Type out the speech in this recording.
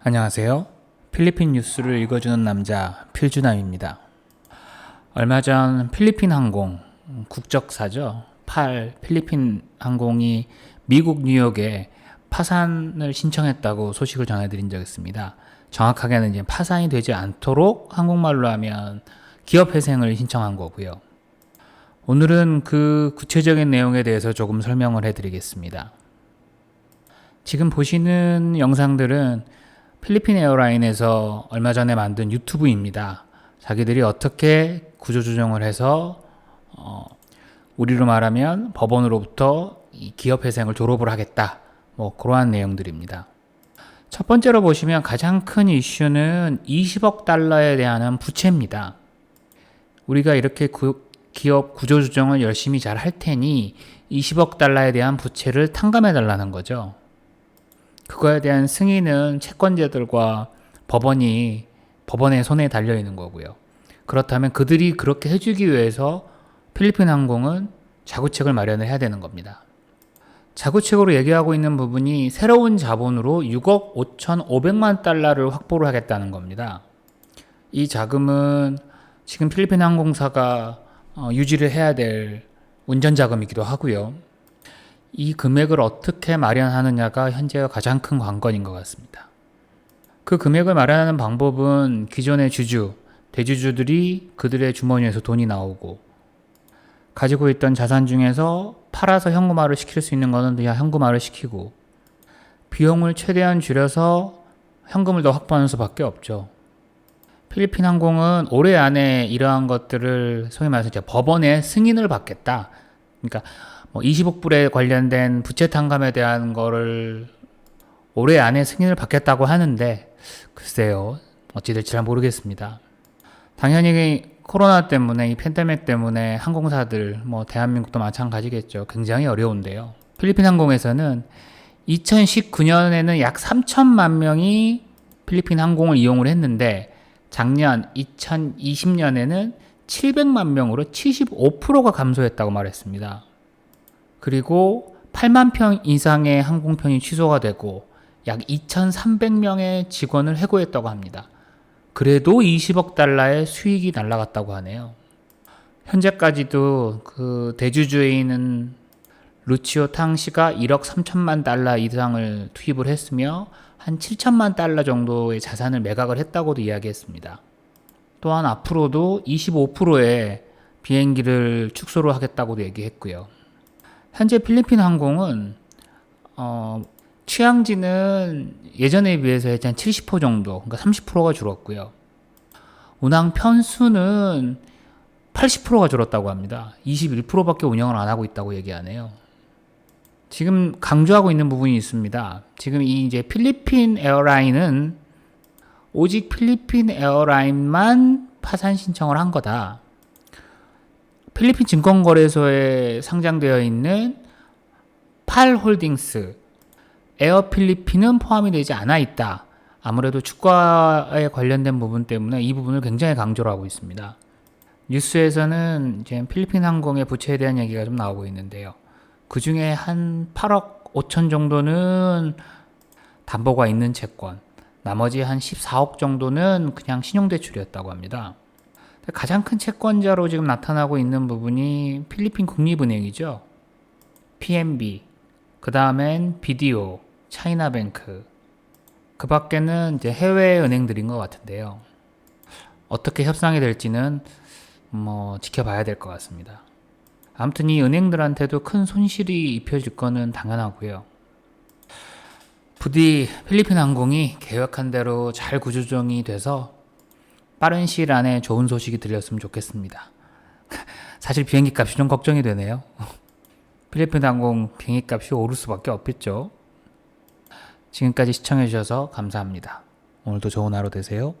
안녕하세요. 필리핀 뉴스를 읽어주는 남자 필주남입니다. 얼마 전 필리핀 항공 국적사죠. 8 필리핀 항공이 미국 뉴욕에 파산을 신청했다고 소식을 전해드린 적이 있습니다. 정확하게는 이제 파산이 되지 않도록 한국말로 하면 기업 회생을 신청한 거고요. 오늘은 그 구체적인 내용에 대해서 조금 설명을 해드리겠습니다. 지금 보시는 영상들은 필리핀 에어라인에서 얼마 전에 만든 유튜브입니다. 자기들이 어떻게 구조조정을 해서 어, 우리로 말하면 법원으로부터 이 기업 회생을 졸업을 하겠다. 뭐 그러한 내용들입니다. 첫 번째로 보시면 가장 큰 이슈는 20억 달러에 대한 부채입니다. 우리가 이렇게 구, 기업 구조조정을 열심히 잘 할 테니 20억 달러에 대한 부채를 탕감해 달라는 거죠. 그거에 대한 승인은 채권자들과 법원이 법원의 손에 달려 있는 거고요. 그렇다면 그들이 그렇게 해주기 위해서 필리핀 항공은 자구책을 마련을 해야 되는 겁니다. 자구책으로 얘기하고 있는 부분이 새로운 자본으로 6억 5천5백만 달러를 확보를 하겠다는 겁니다. 이 자금은 지금 필리핀 항공사가 어, 유지를 해야 될 운전 자금이기도 하고요. 이 금액을 어떻게 마련하느냐가 현재가 가장 큰 관건인 것 같습니다. 그 금액을 마련하는 방법은 기존의 주주, 대주주들이 그들의 주머니에서 돈이 나오고 가지고 있던 자산 중에서 팔아서 현금화를 시킬 수 있는 것은 그냥 현금화를 시키고 비용을 최대한 줄여서 현금을 더 확보하는 수밖에 없죠. 필리핀 항공은 올해 안에 이러한 것들을 소위 말해서 법원의 승인을 받겠다. 그러니까 뭐 20억 불에 관련된 부채 탕감에 대한 거를 올해 안에 승인을 받겠다고 하는데 글쎄요 어찌 될지 잘 모르겠습니다. 당연히 코로나 때문에 이 팬데믹 때문에 항공사들 뭐 대한민국도 마찬가지겠죠. 굉장히 어려운데요. 필리핀 항공에서는 2019년에는 약 3천만 명이 필리핀 항공을 이용을 했는데 작년 2020년에는 700만 명으로 75%가 감소했다고 말했습니다. 그리고 8만 평 이상의 항공편이 취소가 되고 약 2,300명의 직원을 해고했다고 합니다. 그래도 20억 달러의 수익이 날라갔다고 하네요. 현재까지도 그 대주주에 있는 루치오 탕 씨가 1억 3천만 달러 이상을 투입을 했으며 한 7천만 달러 정도의 자산을 매각을 했다고도 이야기했습니다. 또한 앞으로도 25%의 비행기를 축소를 하겠다고도 얘기했고요. 현재 필리핀 항공은 어, 취향지는 예전에 비해서 한70% 정도, 그러니까 30%가 줄었고요. 운항 편수는 80%가 줄었다고 합니다. 21%밖에 운영을 안 하고 있다고 얘기하네요. 지금 강조하고 있는 부분이 있습니다. 지금 이 이제 필리핀 에어라인은 오직 필리핀 에어라인만 파산 신청을 한 거다. 필리핀 증권거래소에 상장되어 있는 팔홀딩스, 에어 필리핀은 포함이 되지 않아 있다. 아무래도 주가에 관련된 부분 때문에 이 부분을 굉장히 강조를 하고 있습니다. 뉴스에서는 이제 필리핀 항공의 부채에 대한 얘기가 좀 나오고 있는데요. 그 중에 한 8억 5천 정도는 담보가 있는 채권, 나머지 한 14억 정도는 그냥 신용대출이었다고 합니다. 가장 큰 채권자로 지금 나타나고 있는 부분이 필리핀 국립은행이죠. PNB, 그 다음엔 BDO, 차이나뱅크, 그 밖에는 이제 해외 은행들인 것 같은데요. 어떻게 협상이 될지는 뭐 지켜봐야 될 것 같습니다. 아무튼 이 은행들한테도 큰 손실이 입혀질 거는 당연하고요. 부디 필리핀 항공이 계획한 대로 잘 구조정이 돼서 빠른 시일 안에 좋은 소식이 들렸으면 좋겠습니다. 사실 비행기 값이 좀 걱정이 되네요. 필리핀 항공 비행기 값이 오를 수밖에 없겠죠. 지금까지 시청해주셔서 감사합니다. 오늘도 좋은 하루 되세요.